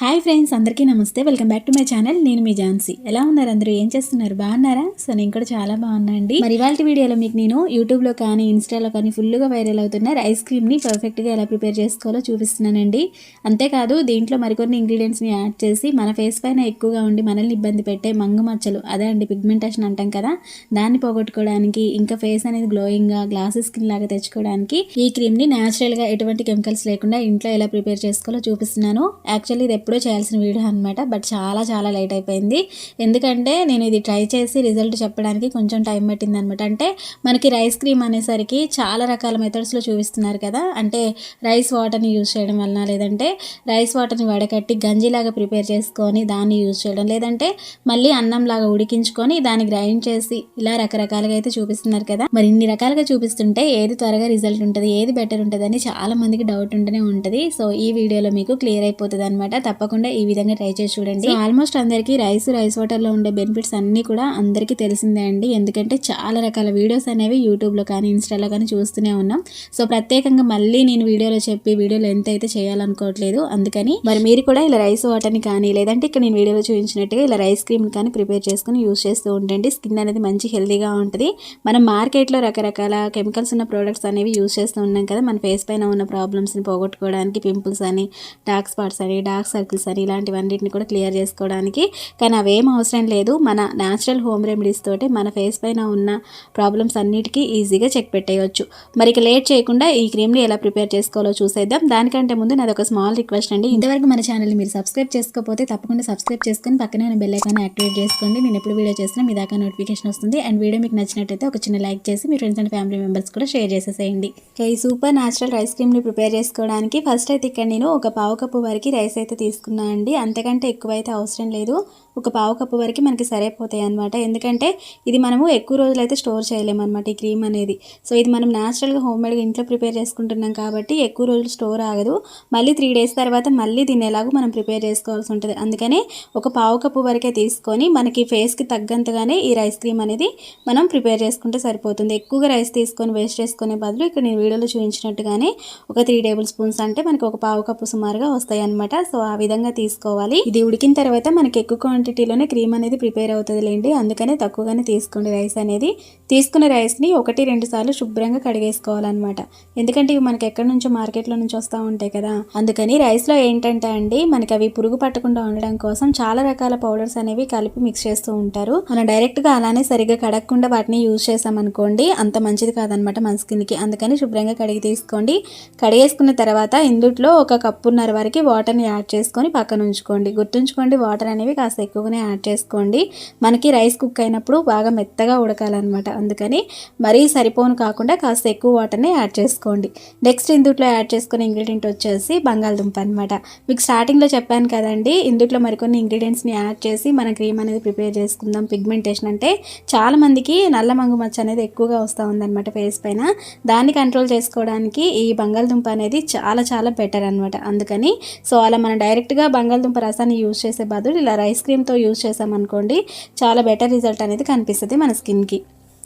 Hi friends అందరికీ నమస్తే. Welcome back to my channel. నేను మీ ఝాన్సీ. ఎలా ఉన్నారు అందరూ? ఏం చేస్తున్నారు? బాగున్నారా? సో నేను కూడా చాలా బాగున్నా అండి మరి ఇవాళ వీడియోలో మీకు నేను యూట్యూబ్లో కానీ ఇన్స్టాలో కానీ ఫుల్గా వైరల్ అవుతున్న రైస్ క్రీమ్ని పర్ఫెక్ట్గా ఎలా ప్రిపేర్ చేసుకోవాలో చూపిస్తున్నానండి. అంతేకాదు దీంట్లో మరికొన్ని ఇంగ్రీడియంట్స్ని యాడ్ చేసి మన ఫేస్ పైన ఎక్కువగా ఉండి మనల్ని ఇబ్బంది పెట్టే మంగు మచ్చలు అదే అండి పిగ్మెంటేషన్ అంటాం కదా దాన్ని పోగొట్టుకోవడానికి ఇంకా ఫేస్ అనేది గ్లోయింగ్గా గ్లాసెస్ స్కిన్ లాగా తెచ్చుకోవడానికి ఈ క్రీమ్ని న్యాచురల్గా ఎటువంటి కెమికల్స్ లేకుండా ఇంట్లో ఎలా ప్రిపేర్ చేసుకోవాలో చూపిస్తున్నాను. యాక్చువల్లీ ఇది ఎప్పుడో చేయాల్సిన వీడియో అనమాట బట్ చాలా చాలా లేట్ అయిపోయింది. ఎందుకంటే నేను ఇది ట్రై చేసి రిజల్ట్ చెప్పడానికి కొంచెం టైం పట్టింది అనమాట అంటే మనకి రైస్ క్రీమ్ అనేసరికి చాలా రకాల మెథడ్స్లో చూపిస్తున్నారు కదా. అంటే రైస్ వాటర్ని యూజ్ చేయడం వలన లేదంటే రైస్ వాటర్ని వడకట్టి గంజిలాగా ప్రిపేర్ చేసుకొని దాన్ని యూజ్ చేయడం. లేదంటే మళ్ళీ అన్నంలాగా ఉడికించుకొని దాన్ని గ్రైండ్ చేసి ఇలా రకరకాలుగా అయితే చూపిస్తున్నారు కదా. మరి ఇన్ని రకాలుగా చూపిస్తుంటే ఏది త్వరగా రిజల్ట్ ఉంటుంది ఏది బెటర్ ఉంటుంది అని చాలా మందికి డౌట్ ఉంటూనే ఉంటుంది. సో ఈ వీడియోలో మీకు క్లియర్ అయిపోతుంది అనమాట తప్పకుండా ఈ విధంగా ట్రై చేసి చూడండి. ఆల్మోస్ట్ అందరికీ రైస్ రైస్ వాటర్లో ఉండే బెనిఫిట్స్ అన్ని కూడా అందరికీ తెలిసిందే అండి. ఎందుకంటే చాలా రకాల వీడియోస్ అనేవి యూట్యూబ్లో కానీ ఇన్స్టాలో కానీ చూస్తూనే ఉన్నాం. సో ప్రత్యేకంగా మళ్ళీ నేను వీడియోలో చెప్పి వీడియోలో ఎంత అయితే చేయాలనుకోవట్లేదు అందుకని మరి మీరు కూడా ఇలా రైస్ వాటర్ని కానీ లేదంటే ఇక్కడ నేను వీడియోలో చూపించినట్టుగా ఇలా రైస్ క్రీమ్ కానీ ప్రిపేర్ చేసుకుని యూస్ చేస్తూ ఉండండి. స్కిన్ అనేది మంచి హెల్దీగా ఉంటుంది. మనం మార్కెట్లో రకరకాల కెమికల్స్ ఉన్న ప్రోడక్ట్స్ అనేవి యూస్ చేస్తూ ఉన్నాం కదా మన ఫేస్ పైన ఉన్న ప్రాబ్లమ్స్ని పోగొట్టుకోవడానికి పింపుల్స్ అని డార్క్ స్పాట్స్ అని డార్క్ సర్కిల్స్ అని ఇలాంటివన్నిటిని కూడా క్లియర్ చేసుకోవడానికి. కానీ అవేం అవసరం లేదు. మన న్యాచురల్ హోమ్ రెమెడీస్ తోటి మన ఫేస్ పైన ఉన్న ప్రాబ్లమ్స్ అన్నిటికీ ఈజీగా చెక్ పెట్టేయచ్చు. మరి ఇక లేట్ చేయకుండా ఈ క్రీమ్ని ఎలా ప్రిపేర్ చేసుకోవాలో చూసేద్దాం. దానికంటే ముందు నాది ఒక స్మాల్ రిక్వెస్ట్ అండి. ఇంతవరకు మన ఛానల్ని మీరు సబ్స్క్రైబ్ చేసుకోకపోతే తప్పకుండా సబ్స్క్రైబ్ చేసుకొని పక్కనే ఉన్న బెల్ ఐకాన్ యాక్టివేట్ చేసుకోండి. నేను ఎప్పుడు వీడియో చేసినా మీ దాకా నోటిఫికేషన్ వస్తుంది. అండ్ వీడియో మీకు నచ్చినట్టయితే ఒక చిన్న లైక్ చేసి మీ ఫ్రెండ్స్ అండ్ ఫ్యామిలీ మెంబర్స్ కూడా షేర్ చేసేసేయండి. ఈ సూపర్ న్యాచురల్ రైస్ క్రీమ్ని ప్రిపేర్ చేసుకోవడానికి ఫస్ట్ అయితే ఇక్కడ నేను ఒక పావు కప్పు వరకు రైస్ అయితే తీసుకున్నాను. అండి. అంతకంటే ఎక్కువ అయితే అవసరం లేదు. ఒక పావు కప్పు వరకు మనకి సరిపోతాయి అనమాట ఎందుకంటే ఇది మనము ఎక్కువ రోజులు అయితే స్టోర్ చేయలేము అనమాట ఈ క్రీమ్ అనేది. సో ఇది మనం న్యాచురల్గా హోమ్ మేడ్గా ఇంట్లో ప్రిపేర్ చేసుకుంటున్నాం కాబట్టి ఎక్కువ రోజులు స్టోర్ ఆగదు. మళ్ళీ త్రీ డేస్ తర్వాత మళ్ళీ దీన్ని ఎలాగో మనం ప్రిపేర్ చేసుకోవాల్సి ఉంటుంది. అందుకనే ఒక పావు కప్పు వరకే తీసుకొని మనకి ఫేస్కి తగ్గంతగానే ఈ రైస్ క్రీమ్ అనేది మనం ప్రిపేర్ చేసుకుంటే సరిపోతుంది. ఎక్కువగా రైస్ తీసుకొని వేస్ట్ చేసుకునే బదులు ఇక్కడ నేను వీడియోలో చూపించినట్టుగానే ఒక త్రీ టేబుల్ స్పూన్స్ అంటే మనకి ఒక పావు కప్పు సుమారుగా వస్తాయి అనమాట సో ఆ విధంగా తీసుకోవాలి. ఇది ఉడికిన తర్వాత మనకి ఎక్కువ క్వాంటిటీలోనే క్రీమ్ అనేది ప్రిపేర్ అవుతుంది లేండి అందుకనే తక్కువగానే తీసుకోండి రైస్ అనేది. తీసుకున్న రైస్ని ఒకటి రెండు సార్లు శుభ్రంగా కడిగేసుకోవాలన్నమాట. ఎందుకంటే ఇవి మనకి ఎక్కడి నుంచో మార్కెట్లో నుంచి వస్తూ ఉంటాయి కదా. అందుకని రైస్లో ఏంటంటే అండి మనకి అవి పురుగు పట్టకుండా ఉండడం కోసం చాలా రకాల పౌడర్స్ అనేవి కలిపి మిక్స్ చేస్తూ ఉంటారు. మనం డైరెక్ట్గా అలానే సరిగ్గా కడగకుండా వాటిని యూజ్ చేసామనుకోండి అంత మంచిది కాదనమాట మన స్కిన్కి. అందుకని శుభ్రంగా కడిగి తీసుకోండి. కడిగేసుకున్న తర్వాత ఇందుట్లో ఒక కప్పున్నర వరకు వాటర్ని యాడ్ చేసుకొని పక్కన ఉంచుకోండి. గుర్తుంచుకోండి వాటర్ అనేవి కాస్త ఎక్కువగానే యాడ్ చేసుకోండి. మనకి రైస్ కుక్ అయినప్పుడు బాగా మెత్తగా ఉడకాలన్నమాట. అందుకని మరీ సరిపోను కాకుండా కాస్త ఎక్కువ వాటర్ని యాడ్ చేసుకోండి. నెక్స్ట్ ఇందుట్లో యాడ్ చేసుకునే ఇంగ్రీడియంట్ వచ్చేసి బంగాళదుంప అనమాట మీకు స్టార్టింగ్లో చెప్పాను కదండి ఇందుట్లో మరికొన్ని ఇంగ్రీడియంట్స్ని యాడ్ చేసి మన క్రీమ్ అనేది ప్రిపేర్ చేసుకుందాం. పిగ్మెంటేషన్ అంటే చాలామందికి నల్ల మంగు మచ్చ అనేది ఎక్కువగా వస్తూ ఉందన్నమాట ఫేస్ పైన. దాన్ని కంట్రోల్ చేసుకోవడానికి ఈ బంగాళదుంప అనేది చాలా చాలా బెటర్ అనమాట అందుకని సో అలా మనం డైరెక్ట్గా బంగాళదుంప రసాన్ని యూజ్ చేసే బదులు ఇలా రైస్ క్రీమ్ క్రీమ్తో యూజ్ చేసామనుకోండి చాలా బెటర్ రిజల్ట్ అనేది కనిపిస్తుంది మన స్కిన్కి.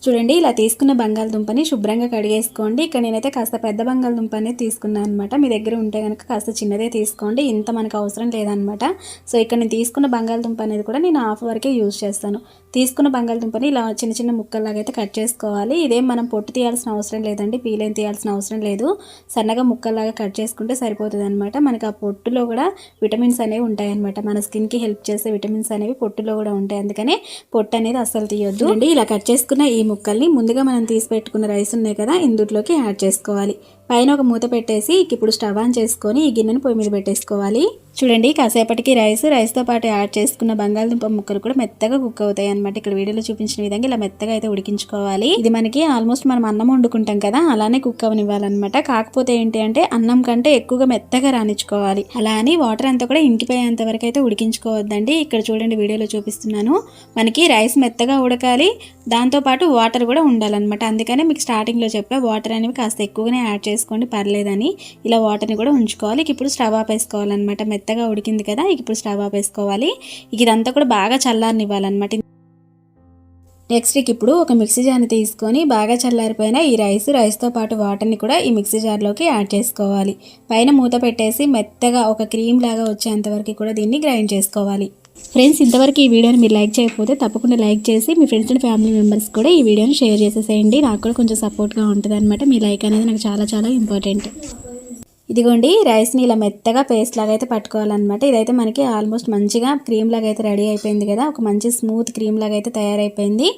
చూడండి ఇలా తీసుకున్న బంగాళదుంపని శుభ్రంగా కడిగేసుకోండి. ఇక్కడ నేనైతే కాస్త పెద్ద బంగాళదుంప అనేది తీసుకున్నాను అనమాట మీ దగ్గర ఉంటే కనుక కాస్త చిన్నదే తీసుకోండి. ఇంత మనకు అవసరం లేదనమాట సో ఇక్కడ నేను తీసుకున్న బంగాళదుంప అనేది కూడా నేను హాఫ్ వరకే యూజ్ చేస్తాను. తీసుకున్న బంగాళదుంపని ఇలా చిన్న చిన్న ముక్కల్లాగా అయితే కట్ చేసుకోవాలి. ఇదేం మనం పొట్టు తీయాల్సిన అవసరం లేదండి. పీలేం తీయాల్సిన అవసరం లేదు. సన్నగా ముక్కల్లాగా కట్ చేసుకుంటే సరిపోతుంది అనమాట మనకి ఆ పొట్టులో కూడా విటమిన్స్ అనేవి ఉంటాయన్నమాట. మన స్కిన్కి హెల్ప్ చేసే విటమిన్స్ అనేవి పొట్టులో కూడా ఉంటాయి. అందుకనే పొట్టు అనేది అస్సలు తీయొద్దు. అండి ఇలా కట్ చేసుకున్న ఈ ముక్కల్ని ముందుగా మనం తీసి పెట్టుకున్న రైస్ ఉన్నాయి కదా ఇందులోకి యాడ్ చేసుకోవాలి. పైన ఒక మూత పెట్టేసి ఇప్పుడు స్టవ్ ఆన్ చేసుకొని ఈ గిన్నెను పొయ్యి మీద పెట్టేసుకోవాలి. చూడండి కాసేపటికి రైస్ రైస్తో పాటు యాడ్ చేసుకున్న బంగాళదుంప ముక్కలు కూడా మెత్తగా కుక్ అవుతాయి అనమాట ఇక్కడ వీడియోలో చూపించిన విధంగా ఇలా మెత్తగా అయితే ఉడికించుకోవాలి. ఇది మనకి ఆల్మోస్ట్ మనం అన్నం వండుకుంటాం కదా అలానే కుక్ అవనివ్వాలన్నమాట. కాకపోతే ఏంటి అంటే అన్నం కంటే ఎక్కువగా మెత్తగా రాణించుకోవాలి అలా అని వాటర్ అంతా కూడా ఇంకిపోయేంత వరకు అయితే ఉడికించుకోవద్దండి. ఇక్కడ చూడండి వీడియోలో చూపిస్తున్నాను. మనకి రైస్ మెత్తగా ఉడకాలి. దాంతోపాటు వాటర్ కూడా ఉండాలన్నమాట. అందుకనే మీకు స్టార్టింగ్లో చెప్పా వాటర్ అనేవి కాస్త ఎక్కువగానే యాడ్ చేసుకోండి పర్లేదని. ఇలా వాటర్ని కూడా ఉంచుకోవాలి. ఇప్పుడు స్టవ్ ఆపేసుకోవాలన్నమాట మెత్తగా ఉడికింది కదా ఇప్పుడు స్టవ్ ఆపేసుకోవాలి ఇదంతా కూడా బాగా చల్లారనివ్వాలన్నమాట. నెక్స్ట్ ఇప్పుడు ఒక మిక్సీ జార్ని తీసుకొని బాగా చల్లారిపోయిన ఈ రైస్ రైస్తో పాటు వాటర్ని కూడా ఈ మిక్సీ జార్లోకి యాడ్ చేసుకోవాలి. పైన మూత పెట్టేసి మెత్తగా ఒక క్రీమ్ లాగా వచ్చేంత వరకు కూడా దీన్ని గ్రైండ్ చేసుకోవాలి. ఫ్రెండ్స్ ఇంతవరకు ఈ వీడియోని మీరు లైక్ చేయకపోతే తప్పకుండా లైక్ చేసి మీ ఫ్రెండ్స్ అండ్ ఫ్యామిలీ మెంబర్స్ కూడా ఈ వీడియోని షేర్ చేసేసేయండి. నాకు కూడా కొంచెం సపోర్ట్గా ఉంటుంది అనమాట మీ లైక్ అనేది నాకు చాలా చాలా ఇంపార్టెంట్ ఇదిగోండి రైస్ని ఇలా మెత్తగా పేస్ట్ లాగా అయితే పట్టుకోవాలన్నమాట. ఇదైతే మనకి ఆల్మోస్ట్ మంచిగా క్రీమ్ లాగా అయితే రెడీ అయిపోయింది కదా. ఒక మంచి స్మూత్ క్రీమ్ లాగా అయితే తయారైపోయింది.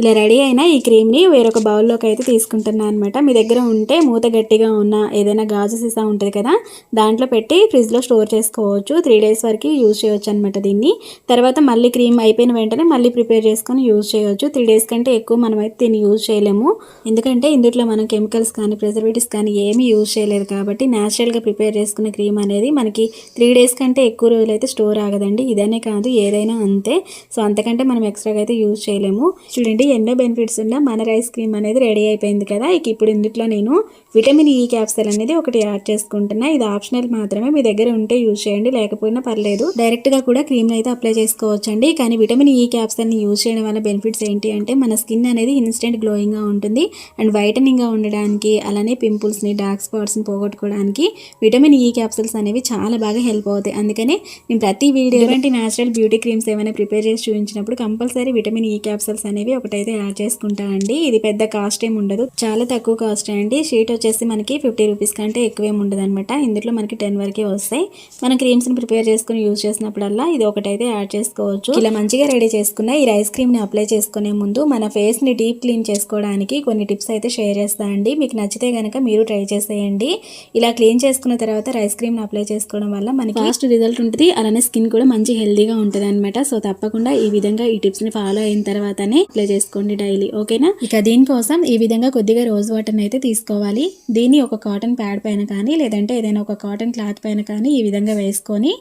ఇలా రెడీ అయిన ఈ క్రీమ్ని వేరొక బౌల్లోకి అయితే తీసుకుంటున్నాను అనమాట మీ దగ్గర ఉంటే మూత గట్టిగా ఉన్న ఏదైనా గాజు సీసా ఉంటుంది కదా దాంట్లో పెట్టి ఫ్రిడ్జ్లో స్టోర్ చేసుకోవచ్చు. త్రీ డేస్ వరకు యూజ్ చేయొచ్చు అనమాట దీన్ని. తర్వాత మళ్ళీ క్రీమ్ అయిపోయిన వెంటనే మళ్ళీ ప్రిపేర్ చేసుకొని యూజ్ చేయొచ్చు. త్రీ డేస్ కంటే ఎక్కువ మనం అయితే దీన్ని యూజ్ చేయలేము. ఎందుకంటే ఇందులో మనం కెమికల్స్ కానీ ప్రిజర్వేటివ్స్ కానీ ఏమీ యూజ్ చేయలేదు కాబట్టి న్యాచురల్గా ప్రిపేర్ చేసుకున్న క్రీమ్ అనేది మనకి త్రీ డేస్ కంటే ఎక్కువ రోజులు అయితే స్టోర్ ఆగదండి. ఇదనే కాదు ఏదైనా అంతే. సో అంతకంటే మనం ఎక్స్ట్రాగా అయితే యూజ్ చేయలేము. చూడండి ఎన్నో బెనిఫిట్స్ ఉన్న మన రైస్ క్రీమ్ అనేది రెడీ అయిపోయింది కదా. ఇక ఇప్పుడు ఇందులో నేను విటమిన్ ఈ క్యాప్సల్ అనేది ఒకటి యాడ్ చేసుకుంటున్నా. ఇది ఆప్షనల్ మాత్రమే. మీ దగ్గర ఉంటే యూజ్ చేయండి. లేకపోయినా పర్లేదు. డైరెక్ట్గా కూడా క్రీమ్ అయితే అప్లై చేసుకోవచ్చండి. కానీ విటమిన్ ఈ క్యాప్సల్ని యూజ్ చేయడం వల్ల బెనిఫిట్స్ ఏంటి అంటే మన స్కిన్ అనేది ఇన్స్టెంట్ గ్లోయింగ్గా ఉంటుంది. అండ్ వైటనింగ్గా ఉండడానికి అలానే పింపుల్స్ని డార్క్ స్పాట్స్ని పోగొట్టుకోవడానికి విటమిన్ ఈ క్యాప్సల్స్ అనేవి చాలా బాగా హెల్ప్ అవుతాయి. అందుకనే నేను ప్రతి వీడియో ఇలాంటి న్యాచురల్ బ్యూటీ క్రీమ్స్ ఏమైనా ప్రిపేర్ చేసి చూపించినప్పుడు కంపల్సరీ విటమిన్ ఈ క్యాప్సల్స్ అనేవి అయితే యాడ్ చేసుకుంటా అండి. ఇది పెద్ద కాస్ట్ ఏమి ఉండదు. చాలా తక్కువ కాస్ట్ అండి. షీట్ వచ్చేసి మనకి ఫిఫ్టీ రూపీస్ కంటే ఎక్కువే ఉండదు అనమాట ఇందులో మనకి టెన్ వరకే వస్తాయి. మనం క్రీమ్స్ని ప్రిపేర్ చేసుకుని యూజ్ చేసినప్పుడల్లా ఇది ఒకటైతే యాడ్ చేసుకోవచ్చు. ఇలా మంచిగా రెడీ చేసుకున్న ఈ ఐస్ క్రీమ్ని అప్లై చేసుకునే ముందు మన ఫేస్ని డీప్ క్లీన్ చేసుకోవడానికి కొన్ని టిప్స్ అయితే షేర్ చేస్తా అండి. మీకు నచ్చితే కనుక మీరు ట్రై చేసేయండి. ఇలా క్లీన్ చేసుకున్న తర్వాత రైస్ క్రీమ్ని అప్లై చేసుకోవడం వల్ల మనకి ఫాస్ట్ రిజల్ట్ ఉంటుంది. అలానే స్కిన్ కూడా మంచి హెల్దీగా ఉంటుంది అనమాట సో తప్పకుండా ఈ విధంగా ఈ టిప్స్ని ఫాలో అయిన తర్వాతనే అప్లై చేసుకోండి డైలీ ఓకేనా? ఇక దీనికోసం ఈ విధంగా కొద్దిగా రోజ్ వాటర్ని అయితే తీసుకోవాలి. దీన్ని ఒక కాటన్ ప్యాడ్ పైన కానీ లేదంటే ఏదైనా ఒక కాటన్ క్లాత్ పైన కానీ ఈ విధంగా వేసుకొని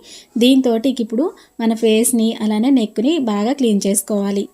దీంతో ఇప్పుడు మన ఫేస్ని అలానే నెక్ని బాగా క్లీన్ చేసుకోవాలి.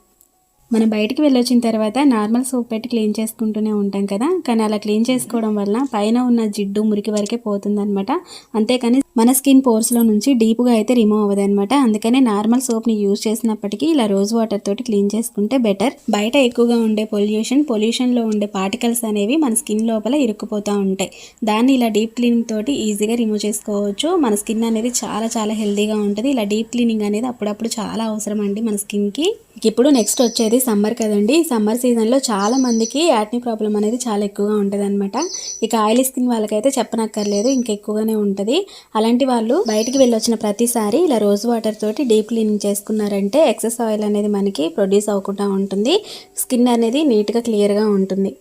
మనం బయటికి వెళ్ళొచ్చిన తర్వాత నార్మల్ సోప్ పెట్టి క్లీన్ చేసుకుంటూనే ఉంటాం కదా. కానీ అలా క్లీన్ చేసుకోవడం వల్ల పైన ఉన్న జిడ్డు మురికి వరకే పోతుందనమాట అంతేకాని మన స్కిన్ పోర్స్లో నుంచి డీప్గా అయితే రిమూవ్ అవ్వదు అనమాట అందుకనే నార్మల్ సోప్ని యూజ్ చేసినప్పటికీ ఇలా రోజ్ వాటర్ తోటి క్లీన్ చేసుకుంటే బెటర్. బయట ఎక్కువగా ఉండే పొల్యూషన్ పొల్యూషన్లో ఉండే పార్టికల్స్ అనేవి మన స్కిన్ లోపల ఇరుక్కుపోతూ ఉంటాయి. దాన్ని ఇలా డీప్ క్లీనింగ్ తోటి ఈజీగా రిమూవ్ చేసుకోవచ్చు. మన స్కిన్ అనేది చాలా చాలా హెల్దీగా ఉంటుంది. ఇలా డీప్ క్లీనింగ్ అనేది అప్పుడప్పుడు చాలా అవసరం అండి మన స్కిన్కి. ఇప్పుడు నెక్స్ట్ వచ్చేది సమ్మర్ కదండి. సమ్మర్ సీజన్లో చాలా మందికి యాక్ని ప్రాబ్లం అనేది చాలా ఎక్కువగా ఉంటుంది అనమాట ఇక ఆయిలీ స్కిన్ వాళ్ళకైతే చెప్పనక్కర్లేదు ఇంకెక్కువగానే ఉంటుంది. అలాంటి వాళ్ళు బయటికి వెళ్ళొచ్చిన ప్రతిసారి ఇలా రోజ్ వాటర్ తోటి డీప్ క్లీనింగ్ చేసుకున్నారంటే ఎక్సెస్ ఆయిల్ అనేది మనకి ప్రొడ్యూస్ అవ్వకుండా ఉంటుంది. స్కిన్ అనేది నీట్గా క్లియర్గా ఉంటుంది.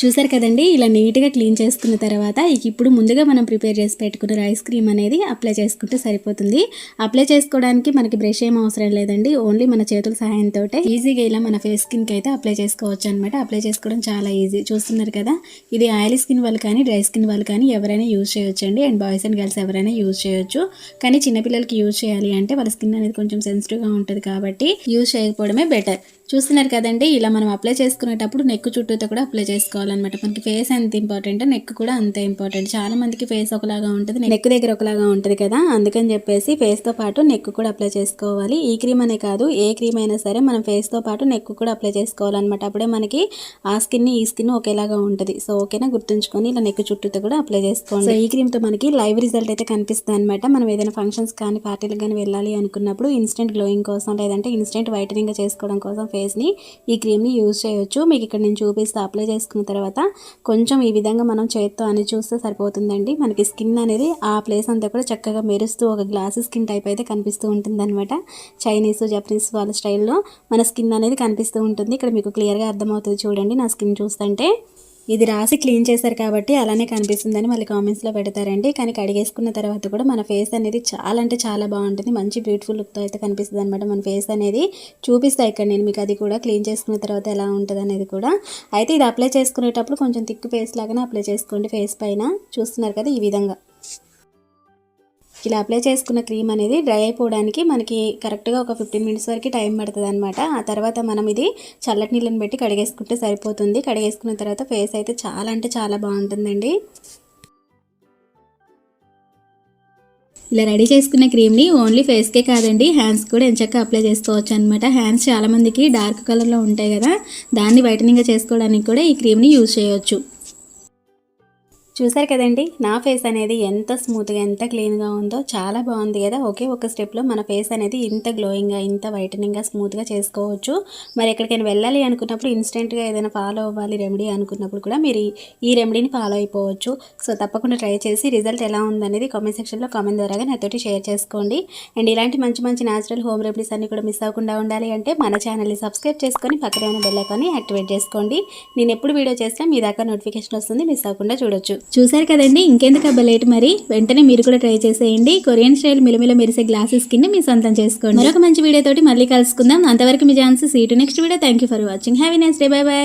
చూసారు కదండి? ఇలా నీట్గా క్లీన్ చేసుకున్న తర్వాత ఇక ఇప్పుడు ముందుగా మనం ప్రిపేర్ చేసి పెట్టుకున్న రైస్ క్రీమ్ అనేది అప్లై చేసుకుంటే సరిపోతుంది. అప్లై చేసుకోవడానికి మనకి బ్రష్ ఏం అవసరం లేదండి. ఓన్లీ మన చేతుల సహాయంతో ఈజీగా ఇలా మన ఫేస్ స్కిన్కి అయితే అప్లై చేసుకోవచ్చు అనమాట అప్లై చేసుకోవడం చాలా ఈజీ. చూస్తున్నారు కదా? ఇది ఆయిల్ స్కిన్ వాళ్ళు కానీ డ్రై స్కిన్ వాళ్ళు కానీ ఎవరైనా యూజ్ చేయొచ్చండి. అండ్ బాయ్స్ అండ్ గర్ల్స్ ఎవరైనా యూజ్ చేయొచ్చు. కానీ చిన్నపిల్లలకి యూజ్ చేయాలి అంటే వాళ్ళ స్కిన్ అనేది కొంచెం సెన్సిటివ్గా ఉంటుంది కాబట్టి యూజ్ చేయకపోవడమే బెటర్. చూస్తున్నారు కదండి ఇలా మనం అప్లై చేసుకునేటప్పుడు నెక్ చుట్టూతో కూడా అప్లై చేసుకోవాలన్నమాట. మనకి ఫేస్ ఎంత ఇంపార్టెంట్ నెక్ కూడా అంతే ఇంపార్టెంట్ చాలా మందికి ఫేస్ ఒకలాగా ఉంటుంది నెక్ దగ్గర ఒకలాగా ఉంటుంది కదా? అందుకని చెప్పేసి ఫేస్తో పాటు నెక్ కూడా అప్లై చేసుకోవాలి. ఈ క్రీమ్ అనే కాదు ఏ క్రీమ్ అయినా సరే మనం ఫేస్తో పాటు నెక్ కూడా అప్లై చేసుకోవాలన్నమాట. అప్పుడే మనకి ఆ స్కిన్ ఈ స్కిన్ ఒకేలాగా ఉంటుంది. సో ఓకేనా? గుర్తుంచుకొని ఇలా నెక్ చుట్టూతో కూడా అప్లై చేసుకోండి. సో ఈ క్రీమ్తో మనకి లైవ్ రిజల్ట్ అయితే కనిపిస్తుంది అనమాట మనం ఏదైనా ఫంక్షన్స్ కానీ పార్టీలకు కానీ వెళ్ళాలి అనుకున్నప్పుడు ఇన్స్టెంట్ గ్లోయింగ్ కోసం లేదంటే ఇన్స్టెంట్ వైటనింగ్ చేసుకోవడం కోసం ఫేస్ని ఈ క్రీమ్ని యూజ్ చేయొచ్చు. మీకు ఇక్కడ నేను చూపిస్తే అప్లై చేసుకున్న తర్వాత కొంచెం ఈ విధంగా మనం చేత్తో అని చూస్తే సరిపోతుందండి. మనకి స్కిన్ అనేది ఆ ప్లేస్ అంతా కూడా చక్కగా మెరుస్తూ ఒక గ్లాస్ స్కిన్ టైప్ అయితే కనిపిస్తూ ఉంటుంది అనమాట చైనీస్ జపనీస్ వాళ్ళ స్టైల్లో మన స్కిన్ అనేది కనిపిస్తూ ఉంటుంది. ఇక్కడ మీకు క్లియర్గా అర్థమవుతుంది చూడండి. నా స్కిన్ చూస్తుంటే ఇది రాసి క్లీన్ చేశారు కాబట్టి అలానే కనిపిస్తుందని మళ్ళీ కామెంట్స్లో పెడతారండి. కానీ కడిగేసుకున్న తర్వాత కూడా మన ఫేస్ అనేది చాలా అంటే చాలా బాగుంటుంది. మంచి బ్యూటిఫుల్ లుక్తో అయితే కనిపిస్తుంది అనమాట మన ఫేస్ అనేది. చూపిస్తాయి ఇక్కడ నేను మీకు అది కూడా క్లీన్ చేసుకున్న తర్వాత ఎలా ఉంటుంది అనేది కూడా. అయితే ఇది అప్లై చేసుకునేటప్పుడు కొంచెం థిక్ ఫేస్ లాగానే అప్లై చేసుకోండి ఫేస్ పైన. చూస్తున్నారు కదా ఈ విధంగా. ఇలా అప్లై చేసుకున్న క్రీమ్ అనేది డ్రై అయిపోవడానికి మనకి కరెక్ట్గా ఒక ఫిఫ్టీన్ మినిట్స్ వరకు టైం పడుతుంది అనమాట ఆ తర్వాత మనం ఇది చల్లటి నీళ్ళని పెట్టి కడిగేసుకుంటే సరిపోతుంది. కడిగేసుకున్న తర్వాత ఫేస్ అయితే చాలా అంటే చాలా బాగుంటుందండి. ఇలా రెడీ చేసుకున్న క్రీమ్ని ఓన్లీ ఫేస్కే కాదండి హ్యాండ్స్ కూడా ఎంచక్క అప్లై చేసుకోవచ్చు అనమాట హ్యాండ్స్ చాలామందికి డార్క్ కలర్లో ఉంటాయి కదా దాన్ని వైటనింగ్గా చేసుకోవడానికి కూడా ఈ క్రీమ్ని యూజ్ చేయొచ్చు. చూసారు కదండి నా ఫేస్ అనేది ఎంత స్మూత్గా ఎంత క్లీన్గా ఉందో చాలా బాగుంది కదా. ఒకే ఒక స్టెప్లో మన ఫేస్ అనేది ఇంత గ్లోయింగ్గా ఇంత వైటనింగ్గా స్మూత్గా చేసుకోవచ్చు. మరి ఎక్కడికైనా వెళ్ళాలి అనుకున్నప్పుడు ఇన్స్టెంట్గా ఏదైనా ఫాలో అవ్వాలి రెమెడీ అనుకున్నప్పుడు కూడా మీరు ఈ- రెమెడీని ఫాలో అయిపోవచ్చు. సో తప్పకుండా ట్రై చేసి రిజల్ట్ ఎలా ఉందనేది కామెంట్ సెక్షన్లో కామెంట్ ద్వారా నాతోటి షేర్ చేసుకోండి. అండ్ ఇలాంటి మంచి మంచి న్యాచురల్ హోమ్ రెమెడీస్ అన్ని కూడా మిస్ అవ్వకుండా ఉండాలి అంటే మన ఛానల్ని సబ్స్క్రైబ్ చేసుకొని పక్కనే ఉన్న బెల్ ఐకాన్ని యాక్టివేట్ చేసుకోండి. నేను ఎప్పుడు వీడియో చేసినా మీ దాకా నోటిఫికేషన్ వస్తుంది మిస్ అవ్వకుండా చూడొచ్చు. చూసారు కదండి ఇంకెందుకు అబ్బా లేట్ మరి? వెంటనే మీరు కూడా ట్రై చేసేయండి. కొరియన్ స్టైల్ మిలమిల మెరిసే గ్లాసెస్ కింద మీ సొంతం చేసుకోండి. మరొక మంచి వీడియో తోటి మళ్ళీ కలుసుకుందాం. అంతవరకు మీ ఛాన్స్ seat next video. Thank you for watching. Have a nice day. Bye bye